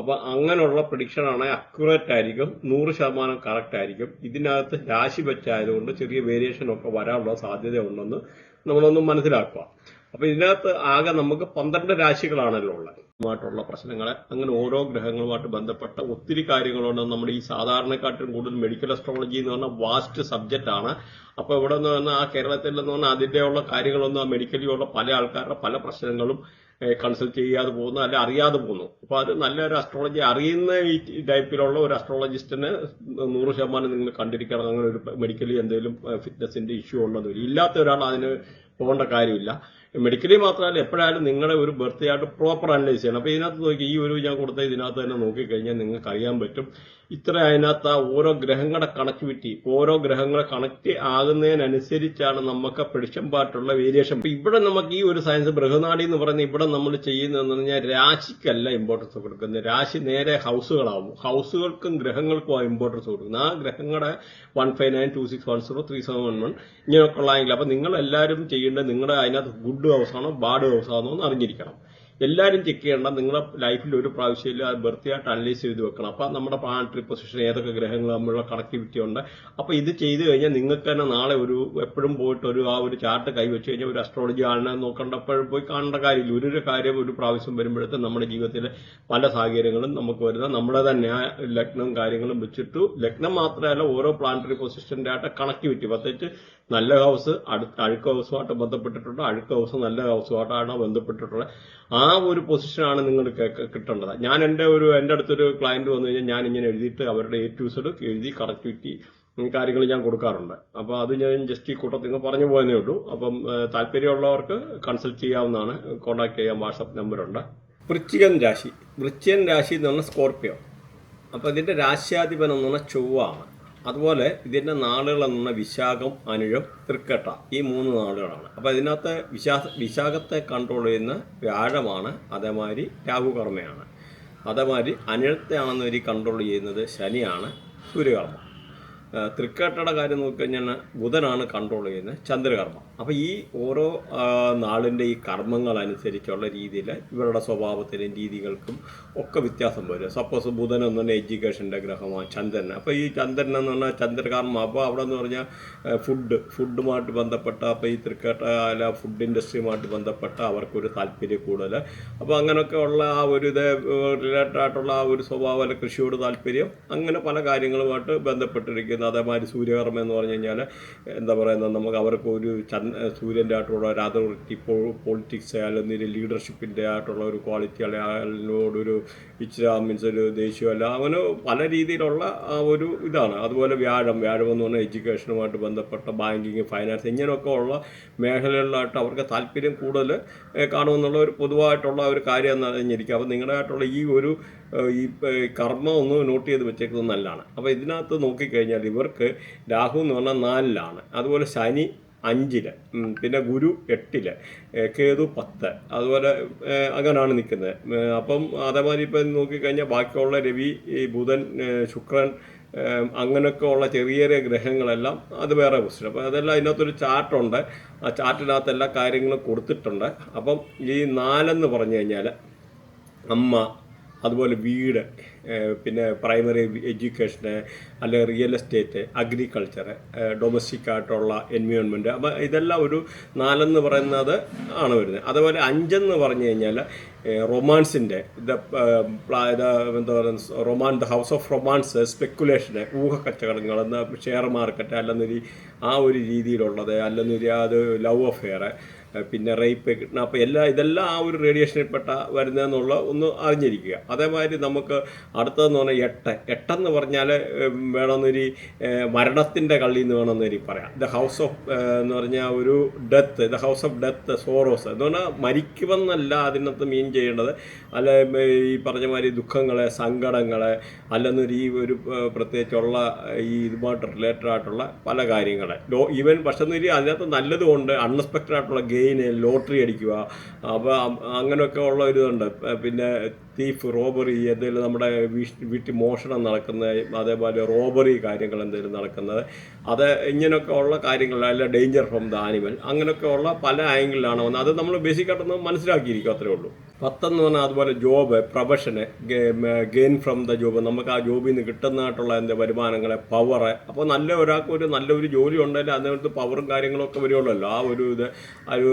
അപ്പൊ അങ്ങനെയുള്ള പ്രഡിക്ഷൻ ആണെങ്കിൽ അക്യുറേറ്റ് ആയിരിക്കും നൂറ് ശതമാനം കറക്റ്റ് ആയിരിക്കും. ഇതിനകത്ത് രാശി വെച്ചായതുകൊണ്ട് ചെറിയ വേരിയേഷൻ ഒക്കെ വരാനുള്ള സാധ്യത ഉണ്ടെന്ന് നമ്മളൊന്ന് മനസ്സിലാക്കുക. അപ്പൊ ഇതിനകത്ത് ആകെ നമുക്ക് പന്ത്രണ്ട് രാശികളാണല്ലോ ഉള്ളത്. ായിട്ടുള്ള പ്രശ്നങ്ങളെ അങ്ങനെ ഓരോ ഗ്രഹങ്ങളുമായിട്ട് ബന്ധപ്പെട്ട ഒത്തിരി കാര്യങ്ങളുണ്ട്. നമ്മുടെ ഈ സാധാരണക്കാട്ടിലും കൂടുതൽ മെഡിക്കൽ അസ്ട്രോളജി എന്ന് പറഞ്ഞാൽ വാസ്റ്റ് സബ്ജക്റ്റ് ആണ്. അപ്പൊ ഇവിടെ നിന്ന് പറഞ്ഞാൽ ആ കേരളത്തിൽ എന്ന് പറഞ്ഞാൽ അതിന്റെയുള്ള കാര്യങ്ങളൊന്നും ആ മെഡിക്കലി ഉള്ള പല ആൾക്കാരുടെ പല പ്രശ്നങ്ങളും കൺസൾട്ട് ചെയ്യാതെ പോകുന്നു അല്ലെ അറിയാതെ പോകുന്നു. അപ്പൊ അത് നല്ലൊരു അസ്ട്രോളജി അറിയുന്ന ഈ ടൈപ്പിലുള്ള ഒരു അസ്ട്രോളജിസ്റ്റിന് നൂറ് ശതമാനം നിങ്ങൾ കണ്ടിരിക്കണം. അങ്ങനെ ഒരു മെഡിക്കലി എന്തെങ്കിലും ഫിറ്റ്നസിന്റെ ഇഷ്യൂ വരും. ഇല്ലാത്ത ഒരാൾ അതിന് പോകേണ്ട കാര്യമില്ല. മെഡിക്കലി മാത്രമല്ല എപ്പോഴായാലും നിങ്ങളെ ഒരു ബർത്ത് ആയിട്ട് പ്രോപ്പർ അനലൈസ് ചെയ്യണം. അപ്പൊ ഇതിനകത്ത് നോക്കി ഈ ഒരു ഞാൻ കൊടുത്ത ഇതിനകത്ത് തന്നെ നോക്കിക്കഴിഞ്ഞാൽ നിങ്ങൾക്ക് അറിയാൻ പറ്റും. ഇത്ര അതിനകത്ത് ആ ഓരോ ഗ്രഹങ്ങളുടെ കണക്ടിവിറ്റി ഓരോ ഗ്രഹങ്ങളെ കണക്ട് ആകുന്നതിനനുസരിച്ചാണ് നമുക്ക് പ്രഡിക്ഷൻ പാർട്ടുള്ള വേരിയേഷൻ ഇവിടെ നമുക്ക് ഈ ഒരു സയൻസ് ബൃഹനാടി എന്ന് പറയുന്ന ഇവിടെ നമ്മൾ ചെയ്യുന്നതെന്ന് പറഞ്ഞാൽ രാശിക്കല്ല ഇമ്പോർട്ടൻസ് കൊടുക്കുന്നത്. രാശി നേരെ ഹൗസുകളാവും. ഹൗസുകൾക്കും ഗ്രഹങ്ങൾക്കും ആ ഇമ്പോർട്ടൻസ് കൊടുക്കുന്നത്. ആ ഗ്രഹങ്ങളുടെ one five nine two six one zero three seven one one ഇങ്ങനെയൊക്കെ ഉള്ളതെങ്കിൽ അപ്പൊ നിങ്ങൾ എല്ലാവരും ചെയ്യേണ്ടത് നിങ്ങളുടെ അതിനകത്ത് ഗുഡ് ഹൗസ് ആണോ ബാഡ് ഹൗസ് ആണോ എന്ന് അറിഞ്ഞിരിക്കണം. എല്ലാവരും ചെക്ക് ചെയ്യണം. നിങ്ങളുടെ ലൈഫിൽ ഒരു പ്രാവശ്യമില്ല അത് ബർത്തിയായിട്ട് അനലൈസ് ചെയ്ത് വെക്കണം. അപ്പൊ നമ്മുടെ പ്ലാനറ്ററി പൊസിഷൻ ഏതൊക്കെ ഗ്രഹങ്ങൾ തമ്മിലുള്ള കണക്ടിവിറ്റി ഉണ്ട്. അപ്പൊ ഇത് ചെയ്തു കഴിഞ്ഞാൽ നിങ്ങൾക്ക് തന്നെ നാളെ ഒരു എപ്പോഴും പോയിട്ട് ഒരു ആ ഒരു ചാർട്ട് കൈവച്ച് കഴിഞ്ഞാൽ ഒരു അസ്ട്രോളജി ആളിനെ നോക്കേണ്ടപ്പോഴും പോയി കാണേണ്ട കാര്യമില്ല. ഒരു ഒരു കാര്യം ഒരു പ്രാവശ്യം വരുമ്പോഴത്തെ നമ്മുടെ ജീവിതത്തിലെ പല സാഹചര്യങ്ങളും നമുക്ക് വരുന്ന നമ്മുടെ തന്നെ ആ ലഗ്നം കാര്യങ്ങളും വെച്ചിട്ട് ലഗ്നം മാത്രമല്ല ഓരോ പ്ലാനറ്ററി പൊസിഷന്റെ ആയിട്ട് കണക്ടിവിറ്റി പ്രത്യേകിച്ച് നല്ല ഹൗസ് അഴുക്ക ഹൗസുമായിട്ട് ബന്ധപ്പെട്ടിട്ടുണ്ട്. അഴുക്ക ഹൗസ് നല്ല ഹൗസുമായിട്ടാണ് ബന്ധപ്പെട്ടിട്ടുള്ളത്. ആ ഒരു പൊസിഷനാണ് നിങ്ങൾ കിട്ടേണ്ടത്. ഞാൻ എന്റെ ഒരു എന്റെ അടുത്തൊരു ക്ലയന്റ് വന്നു കഴിഞ്ഞാൽ ഞാൻ ഇങ്ങനെ എഴുതിയിട്ട് അവരുടെ എ ടു സെഡ് എഴുതി കറക്റ്റിവിറ്റി കാര്യങ്ങൾ ഞാൻ കൊടുക്കാറുണ്ട്. അപ്പോൾ അത് ഞാൻ ജസ്റ്റ് ഈ കൂട്ടത്തിൽ നിന്ന് പറഞ്ഞു പോയെന്നേ ഉള്ളൂ. അപ്പം താല്പര്യമുള്ളവർക്ക് കൺസൾട്ട് ചെയ്യാവുന്നതാണ്. കോൺടാക്ട് ചെയ്യാൻ വാട്സപ്പ് നമ്പറുണ്ട്. വൃശ്ചികൻ രാശി. വൃശ്ചികൻ രാശി എന്ന് പറഞ്ഞാൽ സ്കോർപ്പിയോ അപ്പോൾ ഇതിന്റെ രാശ്യാധിപൻ എന്ന് പറഞ്ഞാൽ ചൊവ്വാണ് അതുപോലെ ഇതിന്റെ പറഞ്ഞാൽ വിശാഖം അനിഴം തൃക്കട്ട ഈ മൂന്ന് നാളുകളാണ്. അപ്പോൾ ഇതിനകത്ത് വിശാ വിശാഖത്തെ കൺട്രോൾ ചെയ്യുന്ന വ്യാഴമാണ് അതേമാതിരി രാഹുകർമ്മയാണ്. അതേമാതിരി അനിഴത്തെ ആണെന്ന് കൺട്രോൾ ചെയ്യുന്നത് ശനിയാണ് സൂര്യകർമ്മ. തൃക്കേട്ടയുടെ കാര്യം നോക്കിക്കഴിഞ്ഞാൽ ബുധനാണ് കൺട്രോൾ ചെയ്യുന്നത് ചന്ദ്രകർമ്മം. അപ്പോൾ ഈ ഓരോ നാളിന്റെ ഈ കർമ്മങ്ങൾ അനുസരിച്ചുള്ള രീതിയിൽ ഇവരുടെ സ്വഭാവത്തിനും രീതികൾക്കും ഒക്കെ വ്യത്യാസം വരും. സപ്പോസ് ബുധൻ എന്ന് പറഞ്ഞാൽ എഡ്യൂക്കേഷന്റെ ഗ്രഹമാണ് ചന്ദ്രൻ. അപ്പോൾ ഈ ചന്ദ്രൻ എന്ന് പറഞ്ഞാൽ ചന്ദ്രകർമ്മം. അപ്പോൾ അവിടെ എന്ന് പറഞ്ഞാൽ ഫുഡ് ഫുഡുമായിട്ട് ബന്ധപ്പെട്ട അപ്പോൾ ഈ തൃക്കേട്ട അല്ല ഫുഡ് ഇൻഡസ്ട്രിയുമായിട്ട് ബന്ധപ്പെട്ട അവർക്കൊരു താല്പര്യം കൂടുതൽ. അപ്പോൾ അങ്ങനെയൊക്കെ ഉള്ള ആ ഒരു ഇത് റിലേറ്റഡ് ആയിട്ടുള്ള ആ ഒരു സ്വഭാവം അല്ല കൃഷിയോട് താല്പര്യം അങ്ങനെ പല കാര്യങ്ങളുമായിട്ട് ബന്ധപ്പെട്ടിരിക്കുന്നു. അതേമാതിരി സൂര്യകർമ്മ എന്ന് പറഞ്ഞു കഴിഞ്ഞാൽ എന്താ പറയുന്നത് നമുക്ക് അവർക്ക് ഒരു ചന്ദ് സൂര്യന്റെ ആയിട്ടുള്ള ഒരു അതോറിറ്റി പൊളിറ്റിക്സ് അല്ലെങ്കിൽ ലീഡർഷിപ്പിന്റെ ആയിട്ടുള്ള ഒരു ക്വാളിറ്റി അതിനോടൊരു ഇച്ചിരി മീൻസ് ഒരു ദേശീയമല്ല അങ്ങനെ പല രീതിയിലുള്ള ആ ഒരു ഇതാണ്. അതുപോലെ വ്യാഴം വ്യാഴം എന്ന് പറഞ്ഞാൽ എഡ്യൂക്കേഷനുമായിട്ട് ബന്ധപ്പെട്ട ബാങ്കിങ് ഫൈനാൻസ് ഇങ്ങനെയൊക്കെ ഉള്ള മേഖലകളിലായിട്ട് അവർക്ക് താല്പര്യം കൂടുതൽ കാണുമെന്നുള്ള ഒരു പൊതുവായിട്ടുള്ള ഒരു കാര്യം എന്ന് എന്നറിഞ്ഞിരിക്കുക അപ്പോൾ നിങ്ങളുടെ ആയിട്ടുള്ള ഈ ഒരു ഈ കർമ്മമൊന്നും നോട്ട് ചെയ്ത് വെച്ചേക്കുന്നത് നല്ലതാണ് അപ്പോൾ ഇതിനകത്ത് നോക്കിക്കഴിഞ്ഞാൽ ഇവർക്ക് രാഹു എന്ന് പറഞ്ഞാൽ നാലിലാണ്. അതുപോലെ ശനി അഞ്ചിൽ പിന്നെ ഗുരു എട്ടിൽ കേതു പത്ത്. അതുപോലെ അങ്ങനെയാണ് നിൽക്കുന്നത്. അപ്പം അതേമാതിരി ഇപ്പം നോക്കിക്കഴിഞ്ഞാൽ ബാക്കിയുള്ള രവി ബുധൻ ശുക്രൻ അങ്ങനെയൊക്കെ ഉള്ള ചെറിയ ചെറിയ ഗ്രഹങ്ങളെല്ലാം അത് വേറെ ക്വസ്റ്റ്യൻ അപ്പം അതെല്ലാം അതിനകത്തൊരു ചാർട്ടുണ്ട്. ആ ചാർട്ടിനകത്ത് എല്ലാ കാര്യങ്ങളും കൊടുത്തിട്ടുണ്ട്. അപ്പം ഈ നാലെന്ന് പറഞ്ഞു കഴിഞ്ഞാൽ അമ്മ അതുപോലെ വീട് പിന്നെ പ്രൈമറി എഡ്യൂക്കേഷന് അല്ലെങ്കിൽ റിയൽ എസ്റ്റേറ്റ് അഗ്രികൾച്ചർ ഡൊമസ്റ്റിക് ആയിട്ടുള്ള എൻവയോൺമെന്റ് അപ്പോൾ ഇതെല്ലാം ഒരു നാലെന്ന് പറയുന്നത് ആണ് വരുന്നത്. അതുപോലെ അഞ്ചെന്ന് പറഞ്ഞു കഴിഞ്ഞാൽ റൊമാൻസിന്റെ ദ എന്താ പറയുക roman the house of romance speculation ഊഹക്കച്ചവടങ്ങൾ കച്ചവടങ്ങൾ ഷെയർ മാർക്കറ്റ് അല്ലെന്നൊരു ആ ഒരു രീതിയിലുള്ളത് അല്ലെന്നൊരു അത് ലവ് അഫെയർ പിന്നെ റേപ്പ് കിഡ്നാപ്പ് എല്ലാ ഇതെല്ലാം ആ ഒരു റേഡിയേഷനിൽപ്പെട്ട വരുന്നതെന്നുള്ള ഒന്ന് അറിഞ്ഞിരിക്കുക. അതേമാതിരി നമുക്ക് അടുത്തതെന്ന് പറഞ്ഞാൽ എട്ട് എട്ടെന്ന് പറഞ്ഞാൽ വേണമെന്നൊരു മരണത്തിന്റെ കള്ളി എന്ന് വേണമെന്നൊരു പറയാം. ദ ഹൗസ് ഓഫ് എന്ന് പറഞ്ഞാൽ ഒരു death the house of death sorrows. എന്ന് പറഞ്ഞാൽ മരിക്കുമെന്നല്ല അതിനകത്ത് മീൻ ചെയ്യേണ്ടത്. അല്ല ഈ പറഞ്ഞ മാതിരി ദുഃഖങ്ങളെ സങ്കടങ്ങളെ അല്ലെന്നൊരു ഈ ഒരു പ്രത്യേകിച്ചുള്ള ഈ ഇതുമായിട്ട് റിലേറ്റഡ് ആയിട്ടുള്ള പല കാര്യങ്ങളെ. ഈവൻ പക്ഷെ അതിനകത്ത് നല്ലതുകൊണ്ട് അൺഎക്സ്പെക്റ്റഡ് ആയിട്ടുള്ള ഗെയിന് ലോട്ടറി അടിക്കുക. അപ്പോൾ അങ്ങനെയൊക്കെ ഉള്ള ഒരിതുണ്ട്. പിന്നെ തീഫ് റോബറി എന്തെങ്കിലും നമ്മുടെ വീട്ടിൽ മോഷണം നടക്കുന്നത് അതേപോലെ റോബറി കാര്യങ്ങൾ എന്തെങ്കിലും നടക്കുന്നത്. അത് ഇങ്ങനെയൊക്കെ ഉള്ള കാര്യങ്ങൾ അല്ല ഡേഞ്ചർ ഫ്രം ദ ആനിമൽ അങ്ങനെയൊക്കെ ഉള്ള പല ആംഗിളിലാണ് വന്നത്. അത് നമ്മൾ ബേസിക്കായിട്ടൊന്ന് മനസ്സിലാക്കിയിരിക്കും അത്രേ ഉള്ളൂ. പത്തെന്ന് പറഞ്ഞാൽ അതുപോലെ job profession gain from the job നമുക്ക് ആ ജോബിൽ നിന്ന് കിട്ടുന്നതായിട്ടുള്ള എന്റെ വരുമാനങ്ങളെ പവറ് അപ്പോൾ നല്ല ഒരാൾക്ക് ഒരു നല്ലൊരു ജോലി ഉണ്ടെങ്കിൽ അതിനകത്ത് പവറും കാര്യങ്ങളൊക്കെ വരികയുള്ളല്ലോ ആ ഒരു ഇത് ഒരു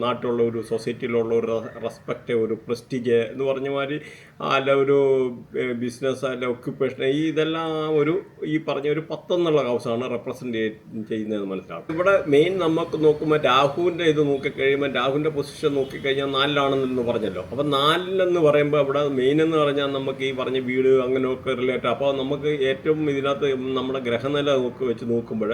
നാട്ടിലുള്ള ഒരു സൊസൈറ്റിയിലുള്ള ഒരു റെസ്പെക്റ്റ് ഒരു പ്രസ്റ്റീജ് എന്ന് പറഞ്ഞ മാതിരി അല്ല ഒരു ബിസിനസ് അല്ല ഒക്യുപ്പേഷൻ ഈ ഇതെല്ലാം ഒരു ഈ പറഞ്ഞ ഒരു പത്തെന്നുള്ള ഹൗസാണ് റെപ്രസെന്റ് ചെയ്യുന്നത് മനസ്സിലാവും. ഇവിടെ മെയിൻ നമുക്ക് നോക്കുമ്പോൾ രാഹുവിന്റെ ഇത് നോക്കിക്കഴിയുമ്പോൾ രാഹുവിന്റെ പൊസിഷൻ നോക്കിക്കഴിഞ്ഞാൽ നാലിലാണെന്ന് പറഞ്ഞല്ലോ. അപ്പം നാലിലെന്ന് പറയുമ്പോൾ അവിടെ മെയിൻ എന്ന് പറഞ്ഞാൽ നമുക്ക് ഈ പറഞ്ഞ വീട് അങ്ങനെയൊക്കെ റിലേറ്റ് അപ്പോൾ നമുക്ക് ഏറ്റവും ഇതിനകത്ത് നമ്മുടെ ഗ്രഹനില നോക്കി വെച്ച് നോക്കുമ്പോൾ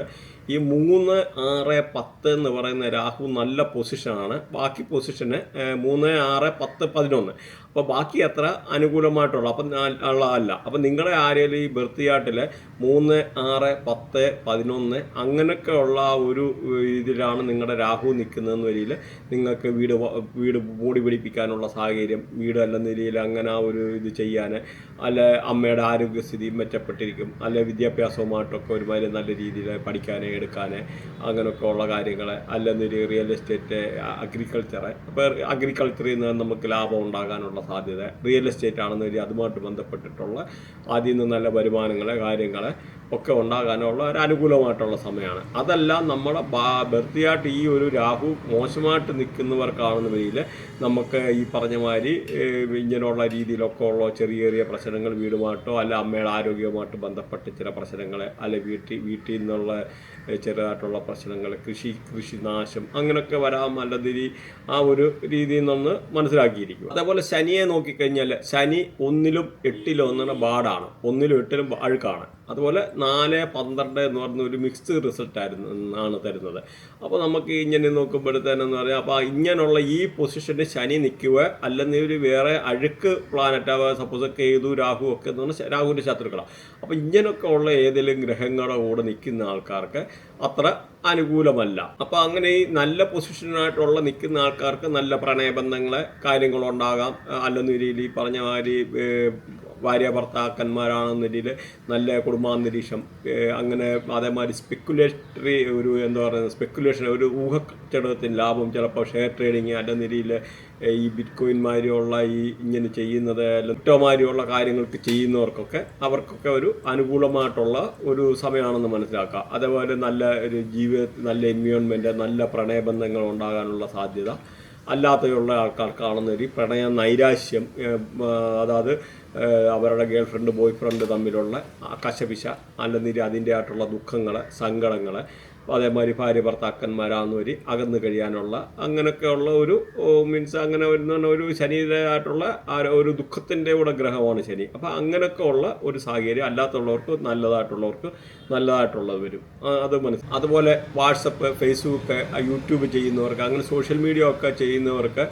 ഈ മൂന്ന് ആറ് പത്ത് എന്ന് പറയുന്ന രാഹു നല്ല പൊസിഷനാണ് ബാക്കി പൊസിഷന് മൂന്ന് ആറ് പത്ത് പതിനൊന്ന്. അപ്പോൾ ബാക്കി അത്ര അനുകൂലമായിട്ടുള്ള അപ്പം ഉള്ള അല്ല. അപ്പം നിങ്ങളുടെ ആരെങ്കിലും ഈ ബർത്തിയാട്ടിൽ മൂന്ന് ആറ് പത്ത് പതിനൊന്ന് അങ്ങനെയൊക്കെ ഉള്ള ഒരു ഇതിലാണ് നിങ്ങളുടെ രാഹു നിൽക്കുന്നതെന്ന് വരിയിൽ നിങ്ങൾക്ക് വീട് വീട് മൂടി പിടിപ്പിക്കാനുള്ള സാഹചര്യം വീട് അല്ല നിലയിൽ അങ്ങനെ ആ ഒരു ഇത് ചെയ്യാൻ അല്ല അമ്മയുടെ ആരോഗ്യസ്ഥിതി മെച്ചപ്പെട്ടിരിക്കും. അല്ലെ വിദ്യാഭ്യാസവുമായിട്ടൊക്കെ ഒരുമാതിരി നല്ല രീതിയിൽ പഠിക്കാനേ എടുക്കാൻ അങ്ങനെയൊക്കെ ഉള്ള കാര്യങ്ങൾ അല്ലെന്നൊരു റിയൽ എസ്റ്റേറ്റ് അഗ്രികൾച്ചർ അപ്പോൾ അഗ്രികൾച്ചറിൽ നിന്ന് നമുക്ക് ലാഭം ഉണ്ടാകാനുള്ള സാധ്യത. റിയൽ എസ്റ്റേറ്റ് ആണെന്ന് വരി അതുമായിട്ട് ബന്ധപ്പെട്ടിട്ടുള്ള അതിൽ നിന്ന് നല്ല വരുമാനങ്ങൾ കാര്യങ്ങൾ ഒക്കെ ഉണ്ടാകാനുള്ള ഒരു അനുകൂലമായിട്ടുള്ള സമയമാണ്. അതെല്ലാം നമ്മുടെ ബർത്തിയായിട്ട് ഈ ഒരു രാഹു മോശമായിട്ട് നിൽക്കുന്നവർക്കാണെന്ന് വരിയിൽ നമുക്ക് ഈ പറഞ്ഞ മാതിരി ഇങ്ങനെയുള്ള രീതിയിലൊക്കെ ഉള്ള ചെറിയ ചെറിയ പ്രശ്നങ്ങൾ വീടുമായിട്ടോ അല്ല അമ്മയുടെ ആരോഗ്യവുമായിട്ട് ബന്ധപ്പെട്ട് ചില പ്രശ്നങ്ങൾ അല്ലെ വീട്ടിൽ വീട്ടിൽ നിന്നുള്ള ചെറുതായിട്ടുള്ള പ്രശ്നങ്ങൾ കൃഷി കൃഷിനാശം അങ്ങനെയൊക്കെ വരാം അല്ലെന്നിരി ആ ഒരു രീതിയിൽ നിന്ന് മനസ്സിലാക്കിയിരിക്കും അതേപോലെ ശനിയെ നോക്കിക്കഴിഞ്ഞാൽ ശനി ഒന്നിലും എട്ടിലും ഒന്നിന് ബാഡാണ്. ഒന്നിലും എട്ടിലും അഴുക്കാണ്. അതുപോലെ നാല് പന്ത്രണ്ട് എന്ന് പറഞ്ഞ ഒരു മിക്സ്ഡ് റിസൾട്ട് ആയിരുന്നു ആണ് തരുന്നത്. അപ്പോൾ നമുക്ക് ഇങ്ങനെ നോക്കുമ്പോഴത്തേനെന്ന് പറയാം അപ്പോൾ ഇങ്ങനെയുള്ള ഈ പൊസിഷനിൽ ശനി നിൽക്കുക അല്ലെങ്കിൽ ഒരു വേറെ അഴുക്ക് പ്ലാനറ്റ് സപ്പോസ് കേതു രാഹു ഒക്കെ എന്ന് പറഞ്ഞാൽ രാഹുവിന്റെ ശത്രുക്കളാണ് അപ്പോൾ ഇങ്ങനെയൊക്കെ ഉള്ള ഏതെങ്കിലും ഗ്രഹങ്ങളുടെ കൂടെ നിൽക്കുന്ന ആൾക്കാർക്ക് അത്ര അനുകൂലമല്ല. അപ്പോൾ അങ്ങനെ ഈ നല്ല പൊസിഷനായിട്ടുള്ള നിൽക്കുന്ന ആൾക്കാർക്ക് നല്ല പ്രണയബന്ധങ്ങളെ കാര്യങ്ങളുണ്ടാകാം. അല്ലെന്ന രീതിയിൽ പറഞ്ഞ മാതിരി ഭാര്യ ഭർത്താക്കന്മാരാണെന്ന രീതിയിൽ നല്ല കുടുംബാന്തരീക്ഷം. അങ്ങനെ അതേമാതിരി സ്പെക്കുലേറ്ററി ഒരു എന്താ പറയുന്നത് സ്പെക്കുലേഷൻ ഒരു ഊഹക്കച്ചവടത്തിന് ലാഭം ചിലപ്പോൾ ഷെയർ ട്രേഡിങ് അല്ല രീതിയിൽ ഈ ബിറ്റ്കോയിൻമാരിയുള്ള ഈ ഇങ്ങനെ ചെയ്യുന്നത് ലെപ്റ്റോമാരിയുള്ള കാര്യങ്ങൾക്ക് ചെയ്യുന്നവർക്കൊക്കെ അവർക്കൊക്കെ ഒരു അനുകൂലമായിട്ടുള്ള ഒരു സമയമാണെന്ന് മനസ്സിലാക്കുക അതേപോലെ നല്ല ഒരു ജീവിത നല്ല എൻവയോൺമെന്റ് നല്ല പ്രണയബന്ധങ്ങൾ ഉണ്ടാകാനുള്ള സാധ്യത അല്ലാത്തയുള്ള ആൾക്കാർക്കാണെന്നൊരു പ്രണയ നൈരാശ്യം അതായത് അവരുടെ ഗേൾ ഫ്രണ്ട് ബോയ് ഫ്രണ്ട് തമ്മിലുള്ള കശപിശ അല്ലെങ്കിൽ അതിന്റെ ആയിട്ടുള്ള ദുഃഖങ്ങൾ സങ്കടങ്ങൾ അതേമാതിരി ഭാര്യ ഭർത്താക്കന്മാരാന്നൊരു അകന്നു കഴിയാനുള്ള അങ്ങനെയൊക്കെയുള്ള ഒരു മീൻസ് അങ്ങനെ വരുന്ന ഒരു ശനിയായിട്ടുള്ള ഒരു ദുഃഖത്തിന്റെ കൂടെ ഗ്രഹമാണ് ശനി. അപ്പോൾ അങ്ങനെയൊക്കെ ഉള്ള ഒരു സാഹചര്യം അല്ലാത്തുള്ളവർക്ക് നല്ലതായിട്ടുള്ളവർക്ക് നല്ലതായിട്ടുള്ളത് വരും. അത് മനസ്സിൽ അതുപോലെ വാട്സപ്പ് ഫേസ്ബുക്ക് യൂട്യൂബ് ചെയ്യുന്നവർക്ക് അങ്ങനെ സോഷ്യൽ മീഡിയ ഒക്കെ ചെയ്യുന്നവർക്ക്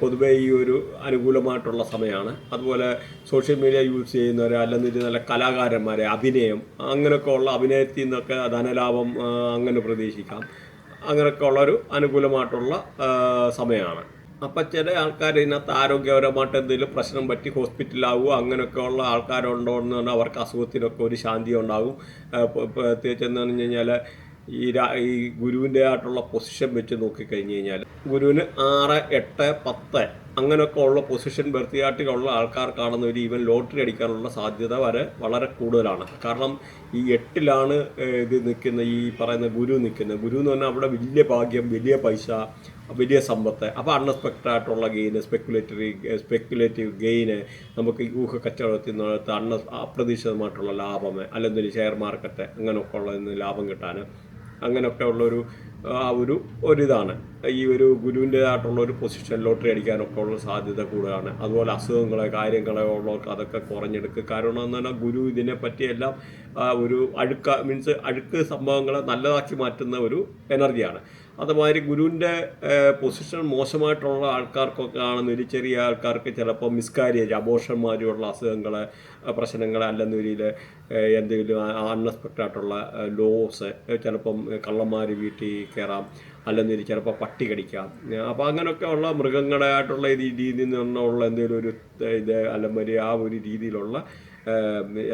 പൊതുവേ ഈ ഒരു അനുകൂലമായിട്ടുള്ള സമയമാണ്. അതുപോലെ സോഷ്യൽ മീഡിയ യൂസ് ചെയ്യുന്നവർ അല്ലെങ്കിൽ നല്ല കലാകാരന്മാരെ അഭിനയം അങ്ങനെയൊക്കെ ഉള്ള അഭിനയത്തിൽ നിന്നൊക്കെ ധനലാഭം അങ്ങനെ പ്രതീക്ഷിക്കാം. അങ്ങനെയൊക്കെ ഉള്ളൊരു അനുകൂലമായിട്ടുള്ള സമയമാണ്. അപ്പം ചില ആൾക്കാർ ഇതിനകത്ത് ആരോഗ്യപരമായിട്ട് എന്തെങ്കിലും പ്രശ്നം പറ്റി ഹോസ്പിറ്റലാവുക അങ്ങനെയൊക്കെ ഉള്ള ആൾക്കാരുണ്ടോ എന്ന് പറഞ്ഞാൽ അവർക്ക് അസുഖത്തിനൊക്കെ ഒരു ശാന്തി ഉണ്ടാകും പ്രത്യേകിച്ച് എന്ന് പറഞ്ഞു കഴിഞ്ഞാൽ ഈ ഈ ഗുരുവിന്റെ ആയിട്ടുള്ള പൊസിഷൻ വെച്ച് നോക്കിക്കഴിഞ്ഞ് കഴിഞ്ഞാൽ ഗുരുവിന് ആറ് എട്ട് പത്ത് അങ്ങനെയൊക്കെ ഉള്ള പൊസിഷൻ ബർത്തിയാട്ടിലുള്ള ആൾക്കാർക്കാണെന്ന് ഒരു ഈവൻ ലോട്ടറി അടിക്കാനുള്ള സാധ്യത വരെ വളരെ കൂടുതലാണ്. കാരണം ഈ എട്ടിലാണ് ഇത് നിൽക്കുന്ന ഈ പറയുന്ന ഗുരു നിൽക്കുന്നത്. ഗുരു എന്ന് പറഞ്ഞാൽ അവിടെ വലിയ ഭാഗ്യം വലിയ പൈസ വലിയ സമ്പത്ത്. അപ്പോൾ അൺഎക്സ്പെക്റ്റഡ് ആയിട്ടുള്ള ഗെയിന് സ്പെക്കുലേറ്ററി സ്പെക്കുലേറ്റീവ് ഗെയിന് നമുക്ക് ഊഹ കച്ചവടത്തിൽ നിന്നകത്ത് അൺ അപ്രതീക്ഷിതമായിട്ടുള്ള ലാഭം അല്ലെന്തൊരു ഷെയർ മാർക്കറ്റ് അങ്ങനെയൊക്കെ ഉള്ളതിൽ നിന്ന് ലാഭം കിട്ടാൻ അങ്ങനെയൊക്കെ ഉള്ളൊരു ആ ഒരു ഒരിതാണ്. ഈ ഒരു ഗുരുവിന്റെതായിട്ടുള്ള ഒരു പൊസിഷൻ ലോട്ടറി അടിക്കാനൊക്കെ ഉള്ള സാധ്യത കൂടുതലാണ് അതുപോലെ അസുഖങ്ങളെ കാര്യങ്ങളെ ഉള്ളവർക്ക് അതൊക്കെ കുറഞ്ഞെടുക്കുക. കാരണം എന്ന് പറഞ്ഞാൽ ഗുരു ഇതിനെ പറ്റിയെല്ലാം ഒരു അഴുക്ക മീൻസ് അഴുക്ക് സംഭവങ്ങളെ നല്ലതാക്കി മാറ്റുന്ന ഒരു എനർജിയാണ്. അതുമാതിരി ഗുരുവിന്റെ പൊസിഷൻ മോശമായിട്ടുള്ള ആൾക്കാർക്കൊക്കെ ആണെന്നൊരു ചെറിയ ആൾക്കാർക്ക് ചിലപ്പോൾ മിസ്കാരിയേജ് അബോഷന്മാരുള്ള അസുഖങ്ങൾ പ്രശ്നങ്ങൾ അല്ലെന്നൊരിയിൽ എന്തെങ്കിലും അൺഎക്സ്പെക്റ്റഡായിട്ടുള്ള ലോസ് ചിലപ്പം കള്ളന്മാർ വീട്ടിൽ കയറാം അല്ലെന്നൊരു ചിലപ്പോൾ പട്ടി കടിക്കാം. അപ്പോൾ അങ്ങനെയൊക്കെ ഉള്ള മൃഗങ്ങളായിട്ടുള്ള രീതിയിൽ നിന്നുള്ള എന്തെങ്കിലും ഒരു ഇത് അല്ലെങ്കിൽ ആ ഒരു രീതിയിലുള്ള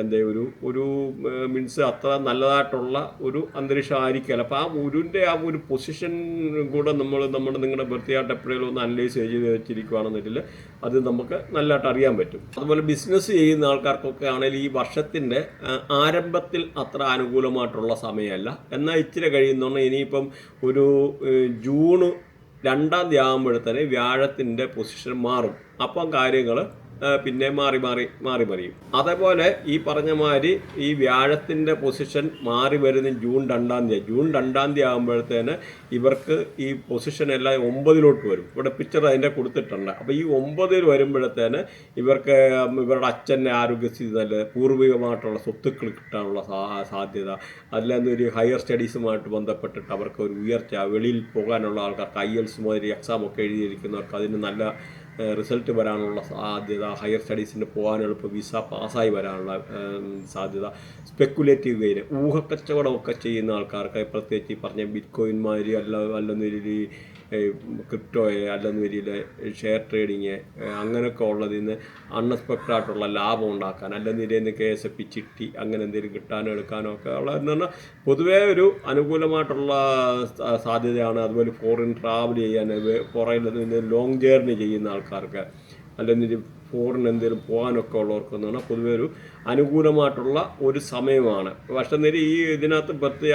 എന്താ ഒരു ഒരു മീൻസ് അത്ര നല്ലതായിട്ടുള്ള ഒരു അന്തരീക്ഷം ആയിരിക്കില്ല അപ്പോൾ ആ ഉരുവിന്റെ ആ ഒരു പൊസിഷൻ കൂടെ നമ്മൾ നമ്മുടെ നിങ്ങളുടെ വൃത്തിയായിട്ട് എപ്പോഴെങ്കിലും ഒന്ന് അനലൈസ് ചെയ്ത് വെച്ചിരിക്കുകയാണെന്നുണ്ടെങ്കിൽ അത് നമുക്ക് നല്ലതായിട്ട് അറിയാൻ പറ്റും. അതുപോലെ ബിസിനസ് ചെയ്യുന്ന ആൾക്കാർക്കൊക്കെ ആണെങ്കിൽ ഈ വർഷത്തിന്റെ ആരംഭത്തിൽ അത്ര അനുകൂലമായിട്ടുള്ള സമയമല്ല. എന്നാൽ ഇച്ചിരി കഴിയുന്നോണ്ട് ഇനിയിപ്പം ഒരു ജൂണ് രണ്ടാം തീയതി ആകുമ്പോഴത്തേന് വ്യാഴത്തിന്റെ പൊസിഷൻ മാറും. അപ്പം കാര്യങ്ങൾ പിന്നെ മാറി മാറി മാറി മറിയും. അതേപോലെ ഈ പറഞ്ഞ മാതിരി ഈ വ്യാഴത്തിന്റെ പൊസിഷൻ മാറി വരുന്ന ജൂൺ രണ്ടാം തീയതി. ജൂൺ രണ്ടാം തീയതി ആകുമ്പോഴത്തേന് ഇവർക്ക് ഈ പൊസിഷൻ എല്ലാം ഒമ്പതിലോട്ട് വരും. ഇവിടെ പിക്ചർ അതിന്റെ കൊടുത്തിട്ടുണ്ട്. അപ്പോൾ ഈ ഒമ്പതിൽ വരുമ്പോഴത്തേന് ഇവർക്ക് ഇവരുടെ അച്ഛന്റെ ആരോഗ്യസ്ഥിതി നല്ല പൂർവികമായിട്ടുള്ള സ്വത്തുക്കൾ കിട്ടാനുള്ള സാധ്യത അല്ലാതെ ഒരു ഹയർ സ്റ്റഡീസുമായിട്ട് ബന്ധപ്പെട്ടിട്ട് അവർക്ക് ഒരു ഉയർച്ച വെളിയിൽ പോകാനുള്ള ആൾക്കാർക്ക് ഐ എൽസ് മാതിരി എക്സാം ഒക്കെ എഴുതിയിരിക്കുന്നവർക്ക് അതിന് നല്ല റിസൾട്ട് വരാനുള്ള സാധ്യത ഹയർ സ്റ്റഡീസിന് പോകാൻ എളുപ്പം വിസ പാസ്സായി വരാനുള്ള സാധ്യത സ്പെക്കുലേറ്റീവ് ഗെയിൻ ഊഹക്കച്ചവടമൊക്കെ ചെയ്യുന്ന ആൾക്കാർക്ക് പ്രത്യേകിച്ച് ഈ പറഞ്ഞ ബിറ്റ് കോയിൻ അല്ല അല്ലെന്നൊരു ക്രിപ്റ്റോയെ അല്ലെന്ന് വരിയിൽ ഷെയർ ട്രേഡിങ് അങ്ങനെയൊക്കെ ഉള്ളതിൽ നിന്ന് അൺഎക്സ്പെക്റ്റഡ് ആയിട്ടുള്ള ലാഭം ഉണ്ടാക്കാൻ അല്ലെങ്കിൽ നിന്ന് കെ എസ് എഫ് പി ചിട്ടി അങ്ങനെ എന്തെങ്കിലും കിട്ടാനോ എടുക്കാനോ ഒക്കെ ഉള്ള എന്ന് പറഞ്ഞാൽ പൊതുവേ ഒരു അനുകൂലമായിട്ടുള്ള സാധ്യതയാണ്. അതുപോലെ ഫോറിൻ ട്രാവൽ ചെയ്യാൻ പുറകിൽ ലോങ് ജേർണി ചെയ്യുന്ന ആൾക്കാർക്ക് അല്ലെങ്കിൽ ഫോറിൻ എന്തെങ്കിലും പോകാനൊക്കെ ഉള്ളവർക്ക് എന്ന് പറഞ്ഞാൽ പൊതുവെ ഒരു അനുകൂലമായിട്ടുള്ള ഒരു സമയമാണ്. പക്ഷേ ഈ ഇതിനകത്ത് ബർത്ത്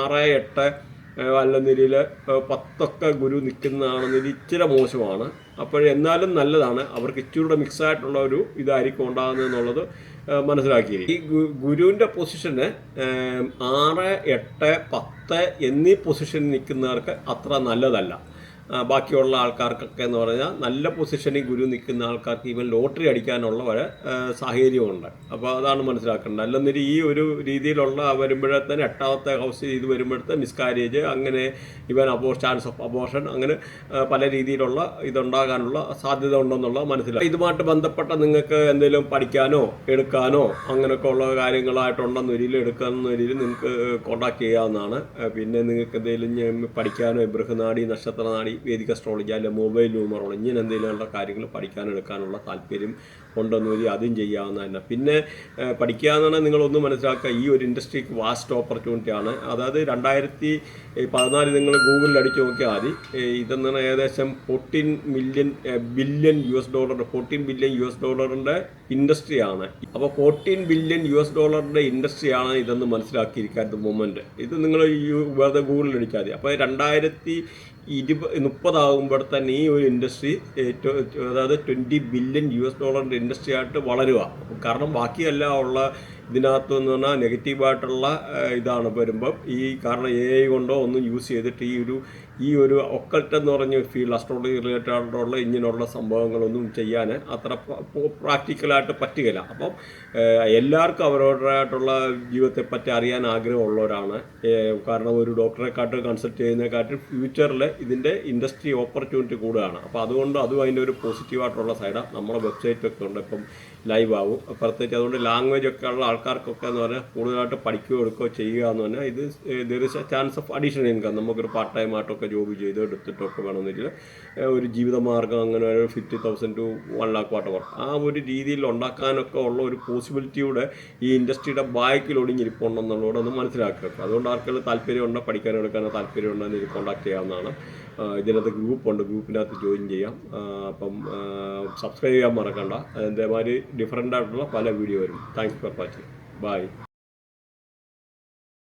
ആറ് എട്ട് നല്ല നിലയിൽ പത്തൊക്കെ ഗുരു നിൽക്കുന്നതാണെന്ന് ഇച്ചിരി മോശമാണ്. അപ്പോഴെന്നാലും നല്ലതാണ്. അവർക്ക് ഇച്ചിരൂടെ മിക്സ് ആയിട്ടുള്ള ഒരു ഇതായിരിക്കും ഉണ്ടാകുന്നത് എന്നുള്ളത് മനസ്സിലാക്കി ഈ ഗുരുവിന്റെ പൊസിഷന് ആറ് എട്ട് പത്ത് എന്നീ പൊസിഷനിൽ നിൽക്കുന്നവർക്ക് അത്ര നല്ലതല്ല. ബാക്കിയുള്ള ആൾക്കാർക്കൊക്കെ എന്ന് പറഞ്ഞാൽ നല്ല പൊസിഷനിൽ ഗുരു നിൽക്കുന്ന ആൾക്കാർക്ക് ഈവൻ ലോട്ടറി അടിക്കാനുള്ള വരെ സാഹചര്യമുണ്ട്. അപ്പോൾ അതാണ് മനസ്സിലാക്കേണ്ടത്. അല്ലെന്നൊരു ഈ ഒരു രീതിയിലുള്ള വരുമ്പോഴത്തേന് എട്ടാമത്തെ ഹൗസ് ഇത് വരുമ്പോഴത്തെ മിസ്കാരേജ് അങ്ങനെ ഇവൻ അബോ ചാൻസ് ഓഫ് അബോഷൻ അങ്ങനെ പല രീതിയിലുള്ള ഇതുണ്ടാകാനുള്ള സാധ്യത ഉണ്ടെന്നുള്ള മനസ്സിലാക്കി ഇതുമായിട്ട് ബന്ധപ്പെട്ട നിങ്ങൾക്ക് എന്തെങ്കിലും പഠിക്കാനോ എടുക്കാനോ അങ്ങനെയൊക്കെ ഉള്ള കാര്യങ്ങളായിട്ടുണ്ടെന്ന രീതിയിൽ എടുക്കാമെന്ന രീതിയിൽ നിങ്ങൾക്ക് കോണ്ടാക്ട് ചെയ്യാവുന്നതാണ്. പിന്നെ നിങ്ങൾക്ക് എന്തെങ്കിലും പഠിക്കാനോ ബൃഹനാടി നക്ഷത്രനാടി വേദിക അസ്ട്രോളജി അല്ലെങ്കിൽ മൊബൈൽ ന്യൂമറോളജി ഇങ്ങനെ എന്തെങ്കിലുമുള്ള കാര്യങ്ങൾ പഠിക്കാനെടുക്കാനുള്ള താല്പര്യം ഉണ്ടെന്ന് വരി അതും ചെയ്യാവുന്ന തന്നെ. പിന്നെ പഠിക്കുക നിങ്ങളൊന്ന് മനസ്സിലാക്കുക. ഈ ഒരു ഇൻഡസ്ട്രിക്ക് വാസ്റ്റ് ഓപ്പർച്യൂണിറ്റി ആണ്. അതായത് രണ്ടായിരത്തി പതിനാല് നിങ്ങൾ ഗൂഗിളിൽ അടിച്ച് നോക്കിയാൽ മതി. ഇതെന്ന് പറഞ്ഞാൽ ഏകദേശം fourteen million billion U S ഡോളറിന്റെ ഫോർട്ടീൻ ബില്യൺ യു എസ് ഡോളറിന്റെ ഇൻഡസ്ട്രിയാണ് അപ്പോൾ ഫോർട്ടീൻ ബില്യൺ യു എസ് ഡോളറിന്റെ ഇൻഡസ്ട്രിയാണ് ഇതെന്ന് മനസ്സിലാക്കിയിരിക്കാൻ മൊമെന്റ് ഇത് നിങ്ങൾ വെറുതെ ഗൂഗിളിൽ അടിച്ചാൽ മതി. അപ്പോൾ രണ്ടായിരത്തി ഇരുപ മുപ്പതാകുമ്പോൾ തന്നെ ഈ ഒരു ഇൻഡസ്ട്രി അതായത് ട്വന്റി ബില്യൺ യു എസ് ഡോളറിന്റെ ഇൻഡസ്ട്രി ആയിട്ട് വളരുക. കാരണം ബാക്കിയെല്ലാം ഉള്ള ഇതിനകത്ത് എന്ന് പറഞ്ഞാൽ നെഗറ്റീവായിട്ടുള്ള ഇതാണ് വരുമ്പം ഈ കാരണം എ ഐ കൊണ്ടോ ഒന്നും യൂസ് ചെയ്തിട്ട് ഈ ഒരു ഈ ഒരു ഒക്കൾട്ട് എന്ന് പറഞ്ഞ ഫീൽഡ് അസ്ട്രോളജി റിലേറ്റഡ് ആയിട്ടുള്ള ഇങ്ങനെയുള്ള സംഭവങ്ങളൊന്നും ചെയ്യാൻ അത്ര പ്രാക്ടിക്കലായിട്ട് പറ്റുകയില്ല. അപ്പം എല്ലാവർക്കും അവരവരുടേതായിട്ടുള്ള ജീവിതത്തെ പറ്റി അറിയാൻ ആഗ്രഹമുള്ളവരാണ്. കാരണം ഒരു ഡോക്ടറെ കാട്ട് കൺസൾട്ട് ചെയ്യുന്നതിനെക്കാട്ടും ഫ്യൂച്ചറിൽ ഇതിന്റെ ഇൻഡസ്ട്രി ഓപ്പർച്യൂണിറ്റി കൂടുകയാണ്. അപ്പോൾ അതുകൊണ്ട് അതും അതിന്റെ ഒരു പോസിറ്റീവായിട്ടുള്ള സൈഡാണ് നമ്മുടെ വെബ്സൈറ്റൊക്കെ ഉണ്ട്. ഇപ്പം ലൈവ് ആവും പ്രത്യേകിച്ച് അതുകൊണ്ട് ലാംഗ്വേജ് ഒക്കെ ഉള്ള ആൾക്കാർക്കൊക്കെ എന്ന് പറഞ്ഞാൽ കൂടുതലായിട്ട് പഠിക്കുകയോ എടുക്കുകയോ ചെയ്യുക എന്ന് പറഞ്ഞാൽ ഇത് there is a chance of additional income നമുക്കൊരു പാർട്ട് ടൈം ആയിട്ടൊക്കെ ജോബ് ചെയ്ത് എടുത്തിട്ടൊക്കെ വേണമെന്നില്ല ഒരു ജീവിതമാർഗം അങ്ങനെ ഒരു fifty thousand to one lakh what ആ ഒരു രീതിയിൽ ഉണ്ടാക്കാനൊക്കെ ഉള്ള ഒരു പോസിബിലിറ്റിയുടെ ഈ ഇൻഡസ്ട്രിയുടെ ബാക്കിൽ ഒടിഞ്ഞിരിപ്പുണ്ടെന്നുള്ളതോടെ ഒന്ന് മനസ്സിലാക്കുക. അതുകൊണ്ട് ആർക്കെങ്കിലും താല്പര്യമുണ്ടോ? പഠിക്കാനോ എടുക്കാനോ താല്പര്യമുണ്ടെന്ന് ഇത് കോൺടാക്ട് ചെയ്യാവുന്നതാണ്. ഇതിനകത്ത് ഗ്രൂപ്പുണ്ട് ഗ്രൂപ്പിനകത്ത് ജോയിൻ ചെയ്യാം. അപ്പം സബ്സ്ക്രൈബ് ചെയ്യാൻ മറക്കണ്ട. അതേമാതിരി ഡിഫറെന്റ് ആയിട്ടുള്ള പല വീഡിയോ വരും. Thanks for watching bye